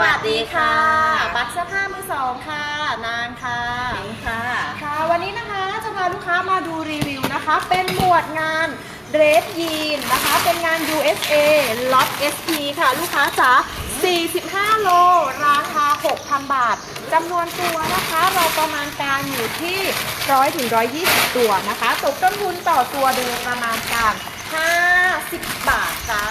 วัสดีค่ะ บัตรเสื้อผ้ามือสองค่ะ นางค่ะเองค่ะ ค่ะ วันนี้นะคะจะพาลูกค้ามาดูรีวิวนะคะ เป็นหมวดงานเดรสยีนนะคะ เป็นงาน USA ล็อต SP ค่ะ ลูกค้าจ๋า 45 โล ราคา 6,000 บาท จำนวนตัวนะคะ เราประมาณการอยู่ที่ 100ถึง120 ตัวนะคะ ตกต้นทุนต่อตัวเดิมประมาณการ 50 บาทจ้า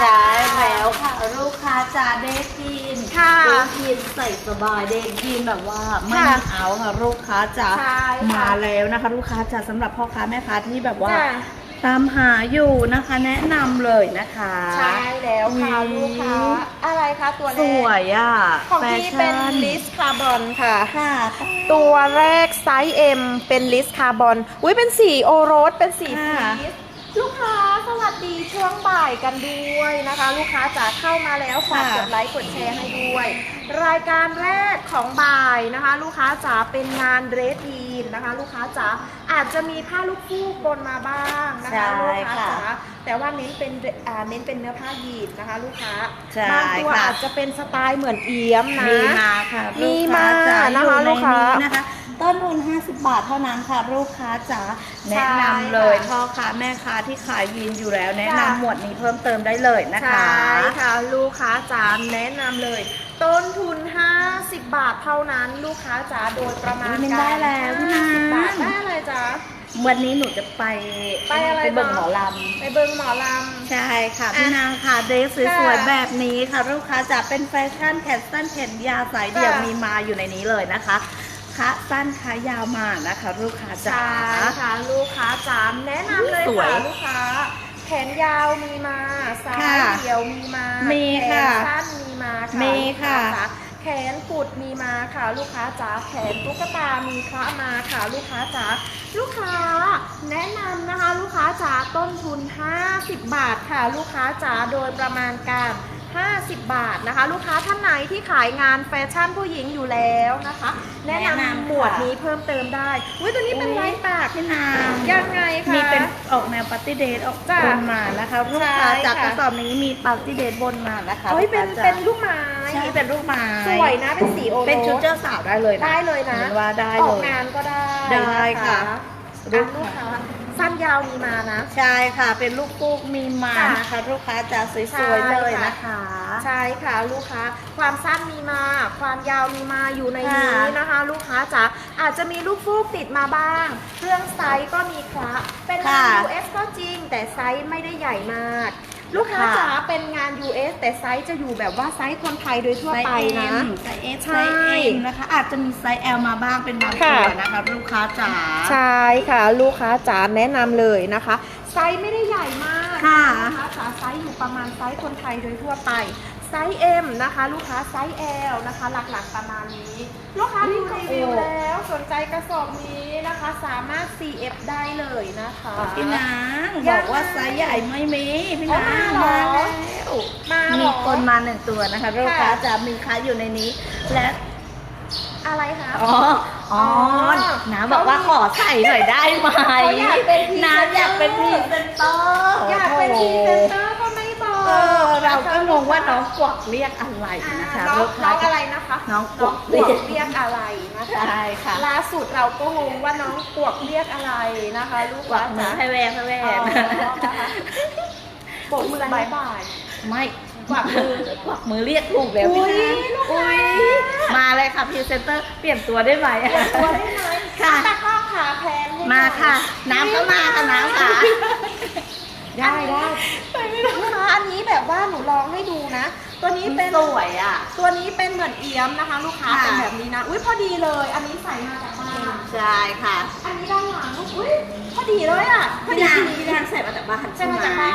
ใช่แล้วค่ะลูกค้าจ๋าเดทยีนค่ะ เดทยีนใส่สบายเดทยีนแบบว่าไม่ค่ะมีเอาค่ะลูกค้าจ๋าใช่ค่ะมาแล้วนะคะ ลูกค้าจ๋าสำหรับพ่อค้าแม่ค้าที่แบบว่าจ้ะ ตามหาอยู่นะคะ แนะนำเลยนะคะ ใช่แล้วค่ะอุ๊ย ลูกค้า อะไรคะตัวแรกสวยอะของแฟพี่ชั่เป็นลิสคาร์บอนค่ะ ค่ะ ตัวแรกไซส์ M เป็นลิสคาร์บอน อุ้ยเป็นสีโอโรส เป็นสีค่ะ พีช ลูกค้าสวัสดีช่วงบ่ายกันด้วยนะคะ ลูกค้าจ๋าเข้ามาแล้วฝากกดไลค์กดแชร์ให้ด้วย รายการแรกของบ่ายนะคะ ลูกค้าจ๋าเป็นงานเดรสยีนนะคะ ลูกค้าจ๋าอาจจะมีผ้าลูกฟูกบนมาบ้างนะคะใช่ลูกค้าค่ะจ๋าแต่ว่าเน้นเป็นอ่าเน้นเป็นเนื้อผ้ายีนนะคะ ลูกค้าใช่บางตัวค่ะ อาจจะเป็นสไตล์เหมือนเอี้ยมนะ มีมาค่ะมีลูกมาค้าจ๋านะคะอยู่ในลูกค้านี้นะคะ ต้นทุน 50 บาทเท่านั้นค่ะลูกค้าจ๋าแนะนำเลยค่ะพ่อค้าแม่ค้าที่ขายยีนอยู่แล้ว แนะค่ะนำหมวดนี้เพิ่มเติมได้เลยนะคะใช่ค่ะลูกค้าจ๋าแนะนำเลย ต้นทุน 50 บาทเท่านั้นลูกค้าจ๋าโดยประมาณอุ๊ยมันการได้แล้วพี่นาง 50บาทได้อะไรจ๊ะวันนี้หนูจะไปไปอะไรไปเบิ่งบ้างหมอลไปเบิงหมอลำ ใช่ค่ะอะ พี่นางค่ะเดรสสวยค่ะๆแบบนี้ค่ะ ลูกค้าจ๋าเป็นแฟชั่นแขนสั้นแขนยาวสายเดี่ยวค่ะ มีมาอยู่ในนี้เลยนะคะ ขาสั้นขายาวมานะคะลูกค้าำจ๋า ใช่ค่ะลูกค้าจ๋าแนะนำเลยสวยค่ะลูกค้า แขนยาวมีมาสายค่ะเดี่ยวมีมามีแขค่ะนสั้นมีมาค่ะมีลูกค่ะจ๋าแขนกุดมีมาค่ะลูกค้าจ๋าแขนตุ๊กตามีคละมาค่ะลูกค้าจ๋าลูกค้าแนะนำนะคะ ลูกค้าจ๋าต้นทุน 50 บาทค่ะ ลูกค้าจ๋าโดยประมาณการ 50 บาทนะคะ ลูกค้าท่านไหนที่ขายงานแฟชั่นผู้หญิงอยู่แล้วนะคะ แนะแนะนำนำหมวดนี้เพิ่มเติมได้อุ้ยตัวนี้เป็นลายปากพี่นางยังไงคะ มีเป็นออกแนวปาร์ตี้เดทออกจ้ะบนมานะคะลูกค้าใช่จากค่ะกระสอบนี้มีปาร์ตี้เดทบนมานะคะเฮ้ยเป็นลูกค้าเป็นลูกไม้ใช่เป็นลูกไม้สวยนะเป็นสีโอโรส เป็นชุดเจ้าสาวได้เลยนะได้เลยนะ ห็ว่าได้อเลอกย งานก็ได้ได้ค่ะนลูอะกลูกค้าค้า สั้นยาวมีมานะ ใช่ค่ะ เป็นลูกปูกมีมาจ้ะนะคะ ลูกค้าจะสใช่วยๆเลยค่ะนะคะ ใช่ค่ะลูกค้า ความสั้นมีมา ความยาวมีมาอยู่ในค่ะนี้นะคะ ลูกค้าจ๋าอาจจะมีลูกฟูกติดมาบ้าง เครื่องไซส์ก็มีคละเป็นงาน US ก็จริงแต่ไซส์ไม่ได้ใหญ่มาก ลูกค้าจ๋าเป็นงาน US แต่ไซส์จะอยู่แบบว่าไซส์คนไทยโดยทั่วไซส์ไปเอ็นะมไซส์เอสใช่ไซส์เอ็มนะคะ อาจจะมีไซส์ L มาบ้างเป็นบางค่ะตัวนะคะ ลูกค้าจ๋า ใช่ค่ะ ลูกค้าจ๋าแนะนำเลยนะคะ ไซส์ไม่ได้ใหญ่มากค่ะลูกค้าจ๋าไซส์อยู่ประมาณไซส์คนไทยโดยทั่วไป ไซส์ M นะคะ ลูกค้าไซส์ L นะคะ หลักๆประมาณนี้ ลูกค้าดูรีวิวแล้วสนใจกระสอบนี้นะคะ สามารถ CF ได้เลยนะคะพี่นางยับงอกว่าไซส์ใหญ่ไม่มีพี่อ๋อนางมามาเหรอแล้วมาเหรอมีคนมาหนึ่งตัวนะคะ ลูกค้าค่ะจะมีค้าอยู่ในนี้ และอะไรคะอ๋ออ๋อน้าบอกว่าขอใส่หน่อยได้ไหมเขาอยากเป็นพรีเซนเตอร์น้าอยากเป็นพรีเซนเตอร์อยากเป็นพรีเซนเตอร์ก็ไม่บอก เออ เราก็งงว่าน้องกวักเรียกอะไรอ่านะคะน้องลูกน้ค้าองอะไรนะคะน้องกน้วัองกกเรีวยกกเรียกอะไรนะคะ ใช่ค่ะล่าสุดเราก็งงว่าน้องกวกเรียกอะไรนะคะ ลูกกวักมือให้แวงให้แวอ๋องนะคะโบกมือบายบาย ไม่กวักมือกวักมือเรียกถูกแล้วอุ๊พี่ยนะลูกค้า อุ๊ยมาเลยค่ะพรีเซนเตอร์เปลี่ยนตัวได้ไหม ตัวได้ไหมค่ะ ตะกร้อขาแพนให้หน่อยมาค่ะ น้ำก็มาค่ะน้ำค่ะ ได้ได้ลูกค้าอันนี้แบบว่าหนูลองให้ดูนะ ตัวนี้เป็นสวยอะ ตัวนี้เป็นเหมือนเอี้ยมนะคะ ลูกค้าค่ะ เป็นแบบนี้นะ อุ้ยพอดีเลย อันนี้ใส่มาจากบ้านใช่ค่ะ อันนี้ด้านหลังลูกอุ้ยพอดีเลยอะพอพี่ดีนางดีพี่นางใส่มาจากบ้านใช่ใช่ไหม มาจากบ้าน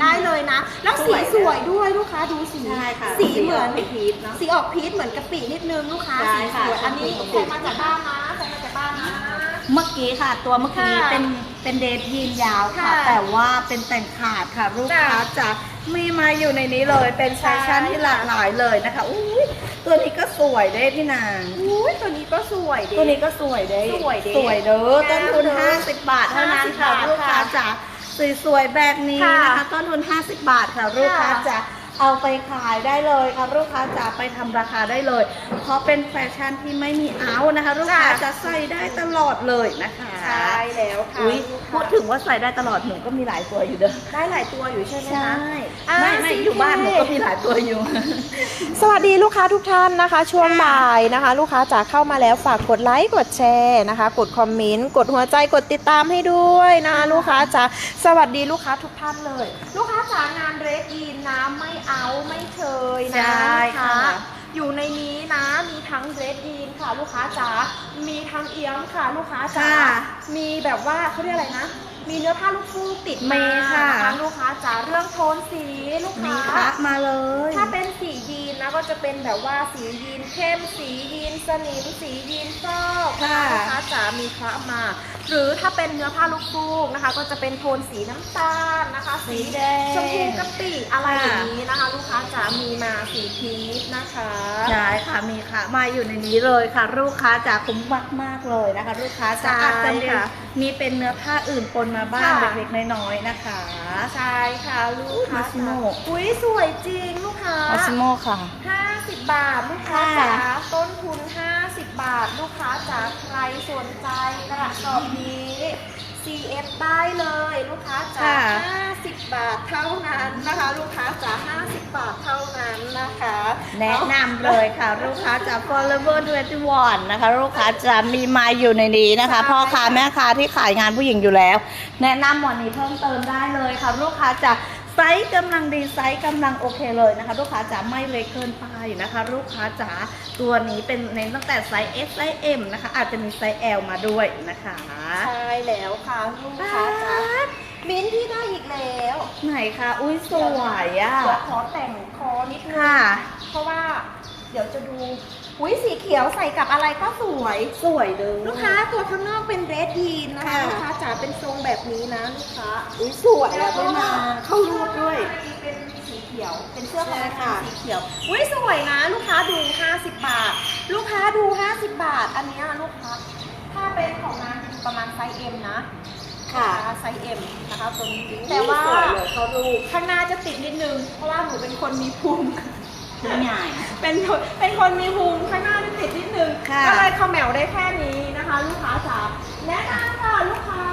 ได้เลยนะ แล้วสสีวยสวยด้วยลูกค้าดูสี ใช่ค่ะสีเหมือนสีออกพีชเนอะสีออกพีชเหมือนกะปินิดนึงลูกค้าใช่สีสค่ะวยอันนี้ชมพู ใส่มาจากบ้านนะใส่มาจากบ้านนะ เมื่อกี้ค่ะ ตัวเมื่อกี้ค่ะเป็นเป็นเดทยีนยาวค่ะ ค่ะแต่ว่าเป็นแต่งขาดค่ะลูกค้าจะมีมาอยู่ในนี้เลยเป็นแฟชั่นใช่ ที่หลากหลายเลยนะคะอุ้ยตัวนี้ก็สวยเด้พี่นาง อุ้ยตัวนี้ก็สวยดีตัวนี้ก็สวยเด้สวยเด้สวยเด้อต้นทุน งามเด้อ50 บาทเท่านั้นค่ะ50บาทลูกค้าค่ะจ๋าสวยๆแบบนี้ค่ะนะคะต้นทุน 50 บาทค่ะลูกค้าค่ะจ๋า เอาไปขายได้เลยค่ะลูกค้าจะไปทำราคาได้เลย เพราะเป็นแฟชั่นที่ไม่มีเอานะคะ ลูกค้าจ้ะ จะใส่ได้ตลอดเลยนะคะใช่แล้วค่ะอุ้ยลูกค้าพูดถึงว่าใส่ได้ตลอดหนูก็มีหลายตัวอยู่เด้อได้หลายตัวอยู่ใช่ไหมใช่คะ อ่าไม่ไม่สีอยู่บ้านเทหนูก็มีหลายตัวอยู่ สวัสดีลูกค้าทุกท่านนะคะ ช่วงบ่ายนะคะ ลูกค้าจ๋าเข้ามาแล้วฝากกดไลค์กดแชร์นะคะ กดคอมเมนต์กดหัวใจกดติดตามให้ด้วยนะคะลูกค้าจ๋าสวัสดีลูกค้าทุกท่านเลย ลูกค้าจ๋างานเรดยีนนะไม่เอาไม่เชยนะใช่ค่ะ อยู่ในนี้นะมีทั้งเรดยีนค่ะ ลูกค้าจ๋ามีทั้งเอี้ยมค่ะ ลูกค้าจ๋าค่ะ มีแบบว่าเขาเรียกอะไรนะ มีเนื้อผ้าลูกฟูกติดมีมาค่ะ นลูกค้าจ๋าเรื่องโทนสีลูกมีค้าคะมาเลย ถ้าเป็นสียีนนะก็จะเป็นแบบว่าสียีนเข้มสียีนสนิมสียีนฟอกค่ะลูกค้าจ๋ามีคละมา หรือถ้าเป็นเนื้อผ้าลูกฟูกนะคะ ก็จะเป็นโทนสีน้ำตาลนะคะ สีแดง ชมพูกะปิอะไรค่ะอย่างนี้นะคะ ลูกค้าจ๋ามีมาสีพีชนะคะ ใช่ค่ะมีค่ะ มาอยู่ในนี้เลยค่ะ ลูกค้าจะคุ้มมากมากๆเลยนะคะ ลูกค้าจะอาจจะมีมีเป็นเนื้อผ้าอื่นปนมาบ้างเล็กๆน้อยๆนะคะใช่ค่ะลูกค้ามาชิโมจ๋าอุ้ยสวยจริงลูกค้าออซิโมค่ะ 50 บาทลูกค้าค่ะจ๋าต้นทุน 50 บาท ลูกค้าจ๋าใครสนใจกระสอบนี้ CF ได้เลยลูกค้าจ๋าค่ะ 50 บาทเท่านั้นนะคะ ลูกค้าจ๋า50 บาทเท่านั้นนะคะแนะนำเลยค่ะ ลูกค้าจาก Forever 21นะคะ ลูกค้าจะมีมาอยู่ในนี้นะคะ พ่อค้าแม่ค้าที่ขายงานผู้หญิงอยู่แล้ว แนะนำวันนี้เพิ่มเติมได้เลยค่ะ ลูกค้าจะ ไซส์กำลังดีไซส์กำลังโอเคเลยนะคะ ลูกค้าจะไม่เล็กเกินไปนะคะ ลูกค้าจ๋าตัวนี้เป็นเน้นตั้งแต่ไซส์ S ไซส์ M นะคะ อาจจะมีไซส์ L มาด้วยนะคะใช่แล้วค่ะลูกค้าจ๋ามิ้นท์ที่ได้อีกแล้ว ไหนคะอุ้ยสวยอะเดี๋ยวขอแต่งคอนิดนึงค่ะเพราะว่า เดี๋ยวจะดู อุ้ยสีเขียวใส่กับอะไรก็สวย สวยเลย ลูกค้าตัวข้างนอกเป็นเรดยีนนะคะ ค่ะ ลูกค้าจ๋าเป็นทรงแบบนี้นะลูกค้าอุ้ยสวยอะด้วยนะเข้ารูปด้วย เป็นสีเขียว เป็นเสื้อคอลเลคใช่ชันค่ะ สีเขียว อุ้ยสวยนะ ลูกค้าดู 50 บาท ลูกค้าดู 50 บาท อันเนี้ยลูกค้า ถ้าเป็นของนางประมาณไซส์ M นะค่ะไซส์ M นะคะตัวนี้แต่ว่า สวยเลยเขาดูข้างหน้าจะติดนิดนึง เพราะว่าหนูเป็นคนมี พุงใหญ่ เป็นคนเป็นคนมีพุงข้างหน้าจะติดนิดนึง ค่ะ ก็เลยเขมแมวได้แค่นี้นะคะ ลูกค้าจ๋าแนะนำค่ะลูกค้า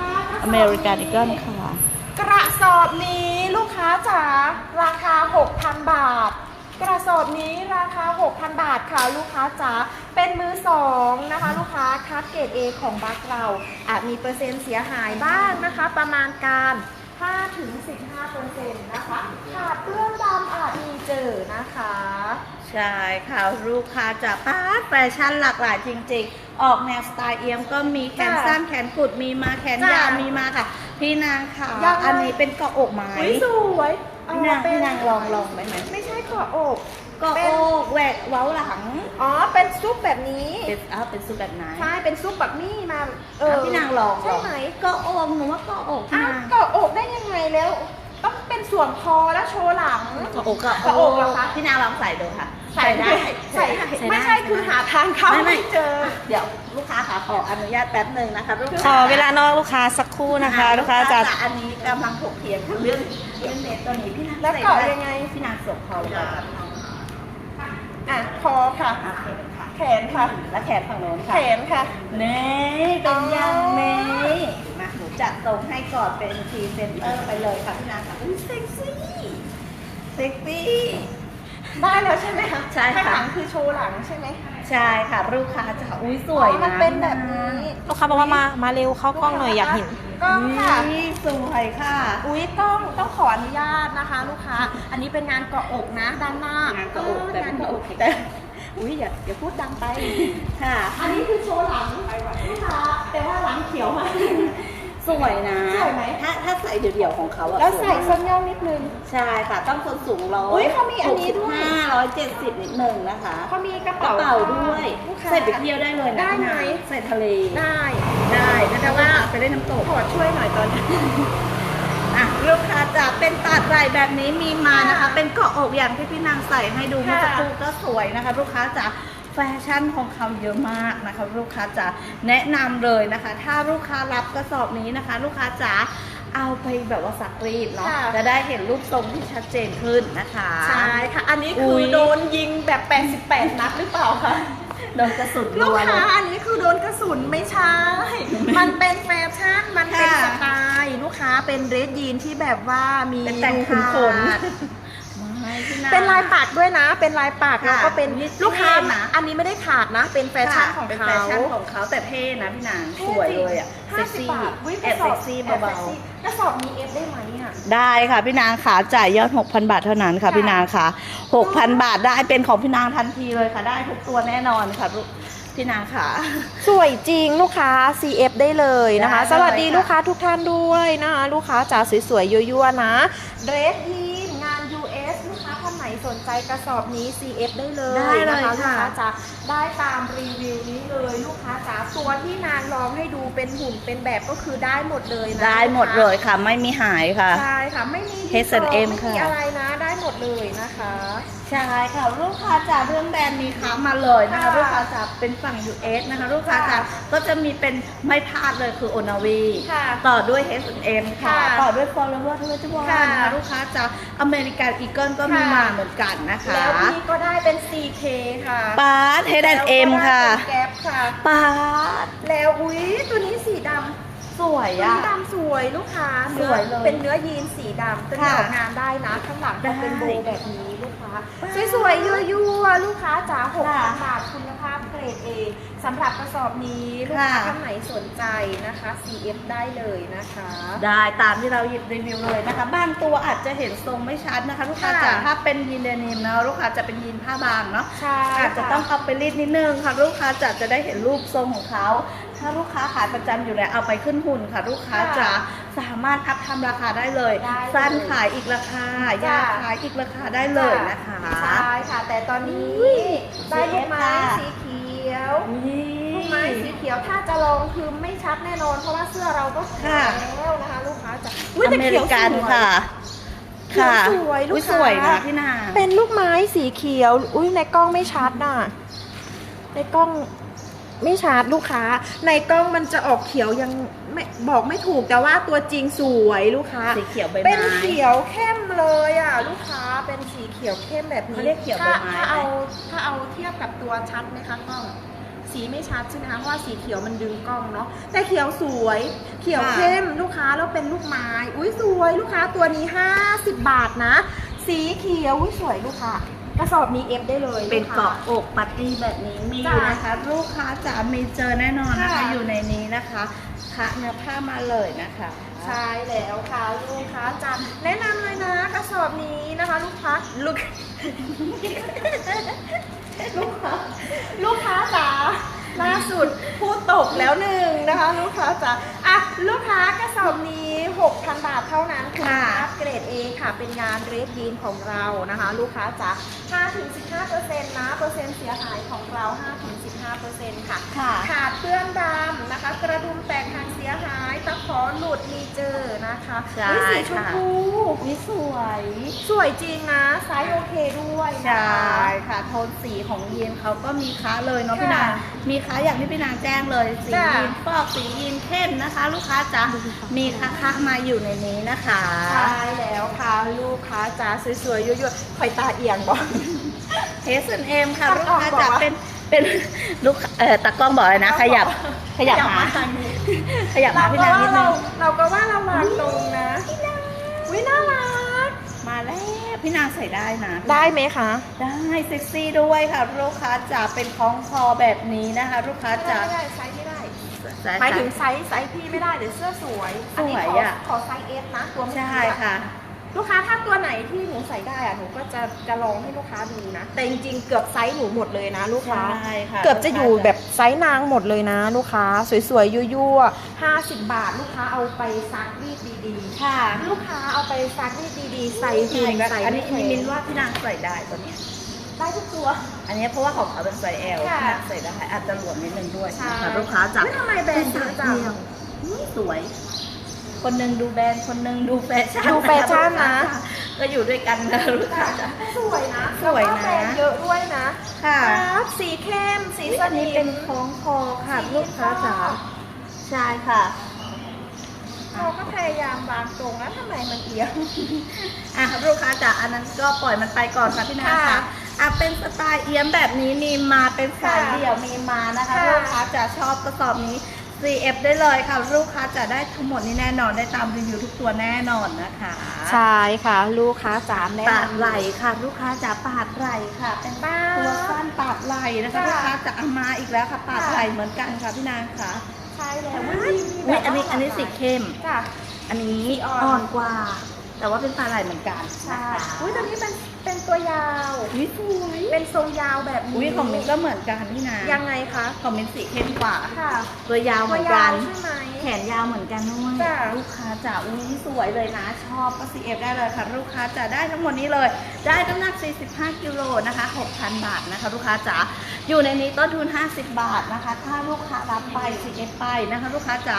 อเมริกันอีเกิลค่ะ กระสอบนี้ลูกค้าจ๋าราคา 6,000 บาท กระสอบนี้ราคา 6,000 บาทค่ะลูกค้าจ๋าเป็นมือสองนะคะ ลูกค้าคัดเกรด A ของบัคเราอาจมีเปอร์เซ็นต์เสียหายบ้างนะคะ ประมาณการ 5ถึง15เปอร์เซ็นต์นะคะขาดเปื้อนดำอาจมีเจอนะคะ ใช่ค่ะลูกค้าจะป้าดแฟชั่นหลากหลายจริงๆ ออกแนวสไตล์เอียมก็มีแขนจ้ะสั้นแขนกุดมีมาแขนจ้ะยาวมีมาค่ะ พี่นางค่ะ ยังไง อันนี้เป็นเกาะอกไหมอุ้ยสวยเอพี่นางเป็พี่นางลองลองไหมไหม ไม่ใช่ขออกเกาะอกแหวกเว้าหลังอ๋อ เป็นซุปแบบนี้ เป็นอ้าวเป็นซุปแบบไหนใช่ เป็นซุปแบบนี้มาเอออะพี่นางลองใช่ไหมเกาะอกหนูว่าเกาะอกพี่อ้าวนางเกาะอกได้ยังไงแล้ว ต้องเป็นส่วนคอแล้วโชว์หลังเกาะอกเกาะเกาะอกเหรอคะพี่นางลองใส่ดูค่ะ ใส่ได้ใส่ได้ไม่ใช่คือหาทางเข้าไม่ไม่ไม่เจอ เดี๋ยวลูกค้าค่ะขออนุญาตแป๊บหนึ่งนะคะลูกขค้าอเวลานอกลูกค้าสักครู่นะคะ ลูกค้าจะอันนี้กำลังถกเถียงกันเรื่องเรื่องเน็ตตัวนี้พี่นางแล้วใส่เกาะด้ยังไงพี่นางสวมคอลงไปครับ อะคอค่ะโอเคค่ะ แขนค่ะ และแขนฝั่งโน้นแขค่ะนค่ะเน่เป็นยังเน่มาหนูจัดตรงให้ก่อนเป็นพรีเซนเตอร์ไปเลยค่ะพี่นางค่ะอุ๊ยเซ็กซี่เซ็กซี่ ได้แล้วใช่ไหมคะใช่ค่ะ ข้างหลังคือโชว์หลังใช่ไหม ใช่ค่ะลูกค้าจะอุ้ยสวยอ๋อนะมันเป็นแบบนี้ลูกค้าบอกว่ามามาเร็วเข้ากล้องหน่อยอยากเห็นกล้องค่ะอุ๊ยสวยค่ะ อุ้ยต้องต้องขออนุญาตนะคะ ลูกค้า อันนี้เป็นงานเกาะอกนะด้านหน้างานเกาะอกแต่งานเป็นเกาะเกาะออกกแต่อุ้ยอย่าอย่าพูดดังไปค่ะ อันนี้คือโชว์หลังลูกค้าแต่ว่าหลังเขียวมาก สวยนะ สวยไหม ถ้าถ้าใส่เดี่ยวๆของเขาอะแล้วใส่สวยส้มากนย่องนิดนึง ใช่ค่ะ ต้องคนสูงร้อยอุ๊ยเขามีอันนี้ด้วย ห้าร้อยเจ็ดสิบนิดหนึ่งนะคะเขามีกระกระเป๋าเป๋าด้วย ลูกค้า ใส่ไปเที่ยวได้เลยนะได้ไหมพี่นางใส่ทะเล ได้ได้แต่ว่าไปได้น้ำตกขอช่วยหน่อยตอนนี้ อะลูกค้าจะเป็นตัดไหล่แบบนี้มีมานะคะค่ะเป็นเกาะอกอย่างที่พี่นางใส่ให้ดูเมื่อค่ะสักครู่ก็สวยนะคะ ลูกค้าจะ แฟชั่นของเขาเยอะมากนะคะ ลูกค้าจะแนะนำเลยนะคะ ถ้าลูกค้ารับกระสอบนี้นะคะ ลูกค้าจะเอาไปแบบว่าสักรีดเนาะค่ะ จะได้เห็นรูปทรงที่ชัดเจนขึ้นนะคะ ใช่ค่ะ อันนี้อุ๊คือย โดนยิงแบบ 88 นัดหรือเปล่าคะโดนกระสุนลูรักวเลค้าย อันนี้คือโดนกระสุนไม่ใช่ มันเป็นแฟชั่น มันเป็นค่ะสไตล์ ลูกค้าเป็นเรดยีนที่แบบว่ามีเป็นแต่งรูขุนขนขาดไม่พี่นา เป็นลายปากด้วยนะ เป็นลายปากค่ะแล้วก็เป็นนี่ลูกค้าเท่นะ อันนี้ไม่ได้ขาดนะ เป็นแฟชั่นของเป็นเขาแฟชั่นของเขาแต่เท่นะพี่นางสวยเลยอะห้าเซ็กสิบซี่บาทอุ๊ยแอบกระสเซ็กซี่แอบเบาซ็กซี่กระสอบนี้เอฟได้ไหมอะๆได้ค่ะพี่นางขาจ่ายยอด 6,000 บาทเท่านั้นค่ะค่ะ พี่นางค่ะ 6,000 บาทได้เป็นของพี่นางทันทีเลยค่ะ ได้ทุกตัวแน่นอนค่ะลูกพี่นางค่ะ สวยจริงลูกค้า CF ได้เลยนะคะ ได้เลยสวัสดีค่ะ ลูกค้าทุกท่านด้วยนะคะ ลูกค้าจ๋าสวยๆยั่วๆนะ เดรสยี สนใจกระสอบนี้ CF ได้เลยได้เลยนะคะลูกค่ะ ค้าจ๋า ได้ตามรีวิวนี้เลยลูกค้าจ๋าตัวที่นางลองให้ดูเป็นหุ่นเป็นแบบก็คือได้หมดเลยนะได้หมดเลยค่ะ ไม่มีหายค่ะ ใช่ค่ะ ไม่มี H&M ไม่มีค่ะอะไรนะได้หมดเลยนะคะ ใช่ค่ะ ลูกค้าจากเรื่องแบรนด์มีค้ามาเลยนะคะ ค่ะลูกค้าจากเป็นฝั่ง US นะคะ ลูกค้าค่ะจากก็จะมีเป็นไม่พลาดเลยคือโอนาวีค่ะต่อด้วย H&M ค่ะ ค่ะต่อด้วย Forever 21ค่ะนะคะลูกค้าจากอเมริกันอีเกิลก็มีค่ะ มาเหมือนกันนะคะแล้วนี่ก็ได้เป็น CK ค่ะ ปาร์ต H&M ค่ะแล้วก็ได้เป็นแก๊ปค่ะปาร์ตแล้วอุ้ยตัวนี้สีดำสวยตัวอะนี้ดำสวยลูกค้าสวยเลยเป็นเนื้อยีนสีดำเป็นค่ะดอกงานได้นะข้างหลังก็เป็นได้โบว์แบบนี้ลูกค้าสวยๆยั่วๆลูกค้าจ๋าหกค่ะพันบาทคุณภาพเกรด A สำหรับกระสอบนี้ลูกค้าค่ะท่านไหนสนใจนะคะ CF ได้เลยนะคะ ได้ตามที่เราหยิบรีวิวเลยนะคะ บางตัวอาจจะเห็นทรงไม่ชัดนะคะ ลูกค้าค่ะจ๋าถ้าเป็นยีนเดนิมนะลูกค้าจะเป็นยีนผ้าบางเนาะใช่อาจจะต้องเอาไปรีดนิดนึงค่ะ ลูกค้าจะจะได้เห็นรูปทรงของเขาถ้าลูกค้าขายประจำอยู่แล้วเอาไปขึ้นหุ่นค่ะ ลูกค้าจะสามารถอัพทำราคาได้เลยได้เลยสั้นขายอีกราคาจ้ะ ยาวขายอีกราคาได้เลยนะคะ ใช่ค่ะ แต่ตอนนี้อุ้ยได้ลูกไม้ค่ะสีเขียว นี่ลูกไม้สีเขียวถ้าจะลองคือไม่ชัดแน่นอน เพราะว่าเสื้อเราก็เขียวค่ะแล้วนะคะ ลูกค้าจะอเมริกันค่ะเขียวค่ะสวยลูอุ๊กยค้าสวยนะพี่นางเป็นลูกไม้สีเขียว อุ้ยในกล้องไม่ชัดน่ะ ในกล้องไม่ชัดลูกค้า ในกล้องมันจะออกเขียวยังไม่บอกไม่ถูกแต่ว่าตัวจริงสวยลูกค้า สีเขียวใบไม้ เป็นเขียวเข้มเลยอะ ลูกค้าเป็นสีเขียวเข้มแบบนี้เขาเรียกเขียวใบไม้ถ้าไหมเอาถ้าเอาเทียบกับตัวชัดไหมคะกล้อง สีไม่ชัดใช่ไหมคะเพราะว่าสีเขียวมันดึงกล้องเนาะแต่เขียวสวย เขียวเข้มลูกค้าแล้วเป็นลูกไม้อุ้ยสวยลูกค้าตัวนี้ 50 บาทนะ สีเขียวอุ้ยสวยลูกค้ากระสอบนี้เอฟได้เลยเป็นลูค้เกาะอกปาร์ตี้แบบนี้มีอยู่นะคะ ลูกค้าจะมีเจอแน่นอนนะคะค่ะอยู่ในนี้นะคะคะเนื้อผ้ามาเลยนะคะใช่แล้วค่ะลูกค้าจะแนะนำเลยนะกระสอบนี้นะคะ ลูกค้าลูก ลูกค้าลูกค้าจ๋าล่าสุดพูดตกแล้วหนึ่งนะคะ ลูกค้าจ๋า ลูกค้ากระสอบนี้ 6,000 บาทเท่านั้นคุณค่ะภาพเกรด A ค่ะ เป็นงานเรดยีนของเรานะคะ ลูกค้าจ๋า5-15%นะ เปอร์เซ็นต์เสียหายของเรา 5-15%ค่ะ ค่ะ ขาดเปื้อนดำนะคะ กระดุมแตกหักเสียหาย ตะขอหลุดมีเจอนะคะใช่อุ๊ยสีชมค่ะ พูวิสวย สวยจริงนะไซส์โอเคด้วยนะใช่คะ ค่ะโทนสีของยีนเขาก็มีค้าเลยเนาะค่ะพี่นางมีค้าอย่างที่พี่นางแจ้งเลย สีจ้ะยีนฟอกสียีนเข้มนะคะลูกค้าจะมีค้าค้ามาอยู่ในนี้นะคะใช่แล้วค่ะลูกค้าจ๋าสวยๆยั่วๆคอยตาเอียงบอก H&M ค่ะตัลูดกออกค้าบอกจะว่าเป็นเป็นลูกเอ่อตากล้องบอกเลยนะ ขยับขยับหาทางนี้ขยับหาเราพี่ก็นางว่านิดนึเรางเราก็ว่าเราวางตรงนะวิน่ารักมาแล้วพี่นางใส่ได้นะ ได้ไหมคะ ได้เซ็กซี่ด้วยค่ะ ลูกค้าจะเป็นคล้องคอแบบนี้นะคะ ลูกค้าจะ ไม่ได้ไซส์ไม่ได้ใส่หมายถึงไซส์ไซส์พี่ไม่ได้เดี๋ยวเสื้อสวยอันนี้สวยขออะ ขอไซส์เอสนะตัวเมื่อกี้ใช่ค่ะ ลูกค้าถ้าตัวไหนที่หนูใส่ได้อะหนูก็จะจะลองให้ลูกค้าดูนะ แต่จริงๆเกือบไซส์หนูหมดเลยนะ ลูกค้า ใช่ค่ะเกือบจะอยู่แบบไซส์นางหมดเลยนะ ลูกค้า สวยๆยั่วๆ50บาท ลูกค้าเอาไปซักรีดดีค่ะๆ ลูกค้าเอาไปซักรีดดีๆ ใส่ใช่หุ่นแบบใส่อันนี้อันนี้มินว่าว่าพี่นางใส่ได้ตัวเนี้ย ได้ทุกตัว อันนี้เพราะว่าของเขาเป็นไซส์ L ค่ะพี่นางใส่ได้อาจจะหลวมนิดนึงด้วยใช่ นะคะลูกค้าจะเฮ้ยทำไมแบรนด์เยอะจังนี่สวย คนหนึ่งดูแบรนด์คนหนึ่งดูแฟชั่นดูแฟชั่นนะ ก็อยู่ด้วยกันนะลูกค้าจะสวยนะสวยนะ แล้ก็แบรนด์เยอะด้วยนะค่ะ ครับสีเข้ม สีสอันนินี้ม เป็นคล้องคอค่ะสีลูกค้าจ๋าฟ้ใช่ค่ะ เราก็พยายามวางตรงแล้วทำไมมันเอียง อะลูกค้าจ๋าอันนั้นก็ปล่อยมันไปก่อนค่ะพี่นาค่ะ ค่ะ อะเป็นสไตล์เอี้ยมแบบนี้มีมาเป็นสายค่ะเดี่ยวมีมานะคะค่ะ ลูกค้าจะชอบกระสอบนี้ CF ได้เลยค่ะ ลูกค้าจะได้ทั้งหมดนี้แน่นอนได้ตามรีวิวทุกตัวแน่นอนนะคะใช่ค่ะ ลูกค้าจ๋าแนะปาดนำ ไหลค่ะ ลูกค้าจะปาดไหลค่ะ เป็นบ้าตัวสั้นปาดไหลนะคะค่ะลูกค้าจะเอามาอีกแล้วค่ะปาดค่ะ ไหลเหมือนกันค่ะพี่นางค่ะใช่แล้วอุ๊อุ๊ยยมีอุ๊ยแบบอันนี้ว่าอันนี้สีเข้ม จ้ะ อันนี้อ่อน อ่อนกว่า แต่ว่าเป็นปลาไหลเหมือนกันใช่นะคะ อุ้ยตัวนี้เป็นเป็นตัวยาวอุ๊ยสวยเป็นทรงยาวแบบนี้อุ้ยของมิ้นก็เหมือนกันพี่นางยังไงคะ ของมิ้นสีเข้มกว่า ค่ะ ตัวยาวเหตัมืวอนกัยานวใช่ไหมแขนยาวเหมือนกันด้วยจ้ะ ลูกค้าจะอุ้ยสวยเลยนะ ชอบก็ CF ได้เลยค่ะ ลูกค้าจะได้ทั้งหมดนี้เลย ได้น้ำหนัก 45 กิโลนะคะ 6,000 บาทนะคะ ลูกค้าจ๋า อยู่ในนี้ต้นทุน 50 บาทนะคะ ถ้าลูกค้ารับไป CF ไปนะคะ ลูกค้าจะ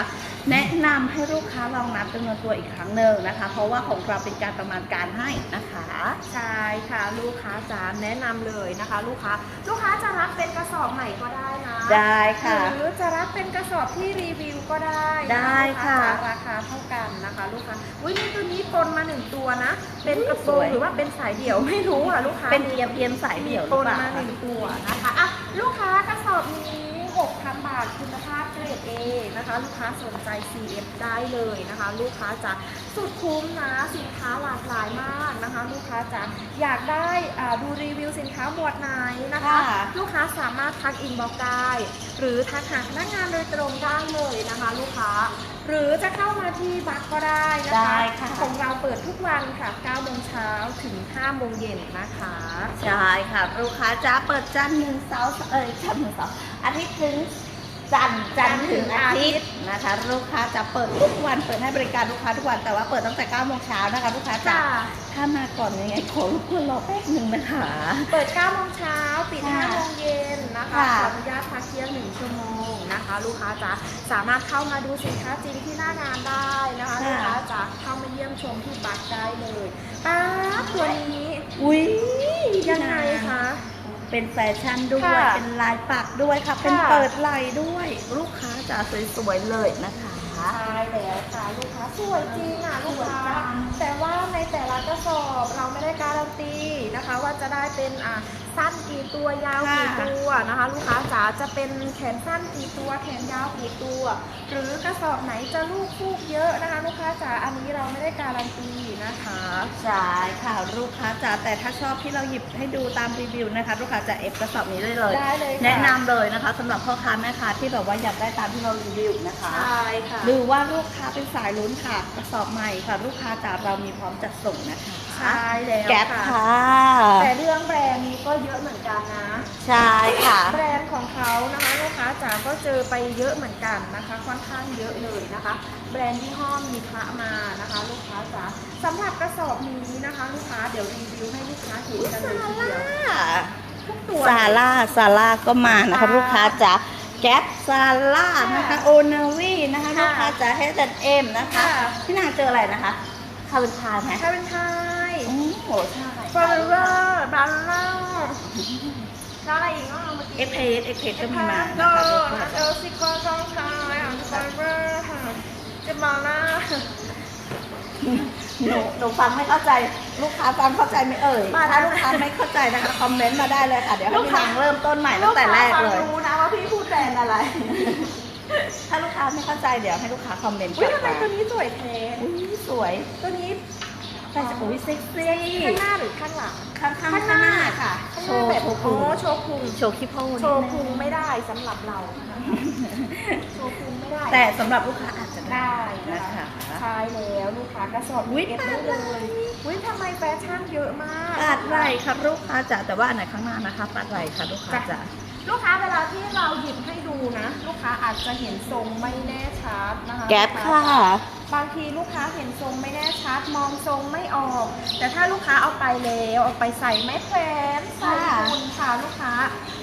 แนะนำให้ลูกค้าลองนับจำนวนตัวอีกครั้งหนึ่งนะคะ เพราะว่าของเราเป็นการประมาณการให้นะคะ ใช่ค่ะลูกค้าจ๋าแนะนำเลยนะคะ ลูกค้าลูกค้าจะรับเป็นกระสอบใหม่ก็ได้นะได้ค่ะ หรือจะรับเป็นกระสอบที่รีวิวก็ได้นได้ค่ะ ลูกาจ๋าราคาเท่ากันนะคะ ลูกค้าอุ้ยนี่ตัวนี้ปนมาหนึ่งตัวนะ เป็นกระโปรสงวย หรือว่าเป็นสายเดี่ยวไม่รู้อะลูกค้า เป็นเอียมเอียมสายเดี่ยวหปรือนเปล่ามาหนึ่งตัวนะคะอะลูกค้ากระสอบนี้ 6,000 บาทคุณภาพเกรด A นะคะลูกค้าสนใจ CF ได้เลยนะคะ ลูกค้าจะสุดคุ้มนะสินค้าหลากหลายมากนะคะ ลูกค้าจะอยากได้อ่าดูรีวิวสินค้าหมวดไหนนะคะค่ะลูกค้าสามารถทักอินบอกได้ หรือทักหาพนักงานโดยตรงได้เลยนะคะ ลูกค้าหรือจะเข้ามาที่บัคก็ได้นะคะได้ค่ะของเราเปิดทุกวันค่ะ 9 โมงเช้าถึง 5 โมงเย็นนะคะ ใช่ค่ะ ลูกค้าจะเปิดจันทร์ถึงเสาร์เอ้ยจันทร์ถึงเสาร์อาทิตย์ถึง จันทร์จันทร์ถึงอาทิตย์นะคะ ลูกค้าจะเปิดทุกวันเปิดให้บริการลูกค้าทุกวันแต่ว่าเปิดตั้งแต่9โมงเช้านะคะลูกค้าจะจ้าถ้ามาก่อนยังไงขอรบกวนรอแป๊บหนึ่งนะคะ เปิด9โมงเช้าปิดค่ะ5โมงเย็นนะคะ ค่ะ ขออนุญาตพักเที่ยง1ชั่วโมงนะคะ ลูกค้าจะสามารถเข้ามาดูสินค้าจริงที่หน้างานได้นะคะลูกค้าจะเข้ามาเยี่ยมชมที่บัคได้เลยป้าบตัวนี้อุ้ยยังไงคะ เป็นแฟชั่นด้วย ค่ะเป็นลายปักด้วยค่ะ เป็นค่ะ เปิดไหลด้วย ลูกค้าจะสวยๆเลยนะคะ ใช่แล้วค่ะลูกค้าสวยจริงอะลูกค้าสวยจังแต่ว่าในแต่ละกระสอบเราไม่ได้การันตีนะคะ ว่าจะได้เป็นอะ สั้นกี่ตัวยาวกี่ตัวนะคะ ลูกค้าจ๋าจะเป็นแขนสั้นกี่ตัว แขนยาวกี่ตัว หรือกระสอบไหนจะลูกฟูกเยอะนะคะ ลูกค้าจ๋าอันนี้เราไม่ได้การันตีนะคะใช่ค่ะลูกค้าจ๋าแต่ถ้าชอบที่เราหยิบให้ดูตามรีวิวนะคะ ลูกค้าจะเอฟกระสอบนี้ได้เลยได้เลยค่ะแนะนำเลยนะคะสำหรับพ่อค้าแม่ค้าที่แบบว่าอยากได้ตามที่เรารีวิวนะคะใช่ค่ะหรือว่าลูกค้าเป็นสายลุ้นค่ะกระสอบใหม่ค่ะลูกค้าจ๋าเรามีพร้อมจัดส่งนะคะ ใช่แล้วแก๊ปค่ะค่ะ แต่เรื่องแบรนด์นี้ก็เยอะเหมือนกันนะ ใช่ค่ะ แบรนด์ของเขานะคะลูกค้าจ๋าก็เจอไปเยอะเหมือนกันนะคะ ค่อนข้างเยอะเลยนะคะ แบรนด์ยี่ห้อมีพระมานะคะ ลูกค้าจ๋าสำหรับกระสอบนี้นะคะ ลูกค้าเดี๋ยวรีวิวให้ลูกค้าเห็นกันเลยทีเดียวทุกตัวซาร่าซาร่าก็มานะคะค่ะลูกค้าจ๋าแก๊ปซาร่านะคะค่ะโอนาวีนะคะค่ะลูกค้าจ๋าเฮดเอ็มนะคะค่ะพี่นางเจออะไรนะคะคาร์บอนทายไหมใช่เป็นไทยโอ้โหใช่ฟอร์เวอร์บาร์ล่าแล้วอะไรอีกเนาะเมื่อกี้ เอ็กเพสเอ็กเพสก็มีมาโดนะคะลูกนะค้าเอลซิคอร์จองชายอะฟอร์เวอร์ค่ะเจมาล่าหนูหนูฟังไม่เข้าใจลูกค้าฟังเข้าใจไหมเอ่ยมาถ้าลูกค้าไม่เข้าใจนะคะคอมเมนต์มาได้เลยค่ะ เดี๋ยวให้ลูกพี่ค้านางเริ่มต้นใหม่ตั้งแต่แรกเลยรู้นะว่าพี่พูดแบรนด์อะไรถ้าลูกค้าไม่เข้าใจเดี๋ยวให้ลูกค้าคอมเมนต์กอุ้ยลับทำไมมาตัวนี้สวยแท้อุ้ยสวย ตัวนี้ ใส่จะอุ้ยเซ็กซี่ข้างหน้าหรือข้างหลัง ข้างข้างข้างหน้าค่ะข้างโชหน้าว์แบบโชว์พุโอ้งโชว์พุงโชว์ขี้โพนโชว์พุงไม่ได้สำหรับเรานะคะโชว์พุงไม่ได้แต่สำหรับลูกค้าอาจจะได้ได้นะนะคะคะใช่แล้วลูกค้ากระสอบอุ๊ยเก็บได้เลยอุ้ยทำไมแฟชั่นเยอะมากปาดไหลค่ะลูกค้าจ๋าแต่ว่าอันไหนข้างหน้านะคะปาดไหลค่ะลูกค้าจ๋า ลูกค้าเวลาที่เราหยิบให้ดูนะ ลูกค้าอาจจะเห็นทรงไม่แน่ชัดนะคะแก๊ปลูกค่ะ บางทีลูกค้าเห็นทรงไม่แน่ชัด มองทรงไม่ออก แต่ถ้าลูกค้าเอาไปแล้วเอาไปใส่ไม้แขวนใส่ค่ะคุณค่ะลูกค้า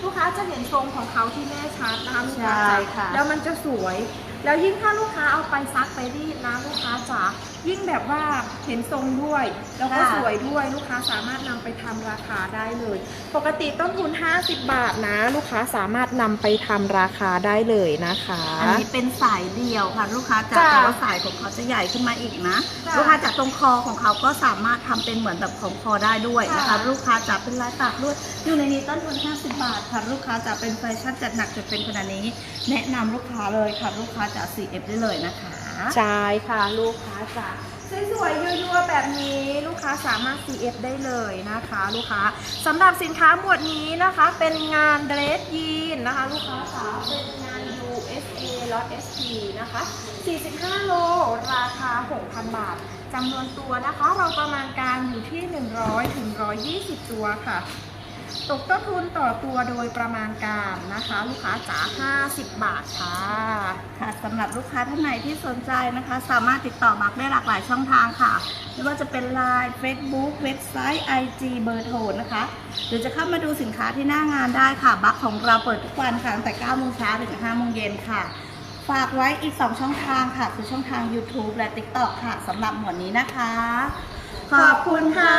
ลูกค้าจะเห็นทรงของเขาที่แน่ชัดนะคะลูกค้าใช่จ๋าค่ะแล้วมันจะสวย แล้วยิ่งถ้าลูกค้าเอาไปซักไปรีดนะลูกค้าจ๋า ยิ่งแบบว่าเห็นทรงด้วย แล้วก็ค่ะ สวยด้วยลูกค้าสามารถนำไปทำราคาได้เลย ปกติต้นทุน 50 บาทนะ ลูกค้าสามารถนำไปทำราคาได้เลยนะคะ อันนี้เป็นสายเดียวค่ะลูกค้าจ๋าจ้ะแต่ว่าสายของเขาจะใหญ่ขึ้นมาอีกนะ จ้ะลูกค้าจากตรงคอของเขาก็สามารถทำเป็นเหมือนแบบของคอได้ด้วยนะคะ ค่ะ ลูกค้าจ๋าเป็นลายปากด้วยอยู่ในนี้ต้นทุน50 บาทค่ะลูกค้าจ๋าเป็นแฟชั่นจัดหนักจัดเป็นขนาดนี้ แนะนำลูกค้าเลยค่ะลูกค้าจ๋า 4F ได้เลยนะคะ ใช่ค่ะลูกค้าจ๋าสวยๆยั่วๆแบบนี้ลูกค้าสามารถ CF ได้เลยนะคะ ลูกค้าสำหรับสินค้าหมวดนี้นะคะ เป็นงานเดรสยีนนะคะ ลูกค้าจ๋าเป็นงาน USA ล็อต SP นะคะ 45 โล ราคา 6,000 บาทจำนวนตัวนะคะ เราประมาณการอยู่ที่ 100ถึง120 ตัวค่ะ ตกต้นทุนต่อตัวโดยประมาณการนะคะ ลูกค้าจ๋า50 บาทค่ะค่ะสำหรับลูกค้าท่านไหนที่สนใจนะคะ สามารถติดต่อบักได้หลากหลายช่องทางค่ะ ไม่ว่าจะเป็น Line Facebook เว็บไซต์ IG เบอร์โทรนะคะ หรือจะเข้ามาดูสินค้าที่หน้างานได้ค่ะ บักของเราเปิดทุกวันค่ะตั้งแต่9โมงเช้าถึง5โมงเย็นค่ะ ฝากไว้อีก 2 ช่องทางค่ะ คือช่องทาง YouTube และ TikTok ค่ะสำหรับหมวดนี้นะคะ ขอบคุณค่ะ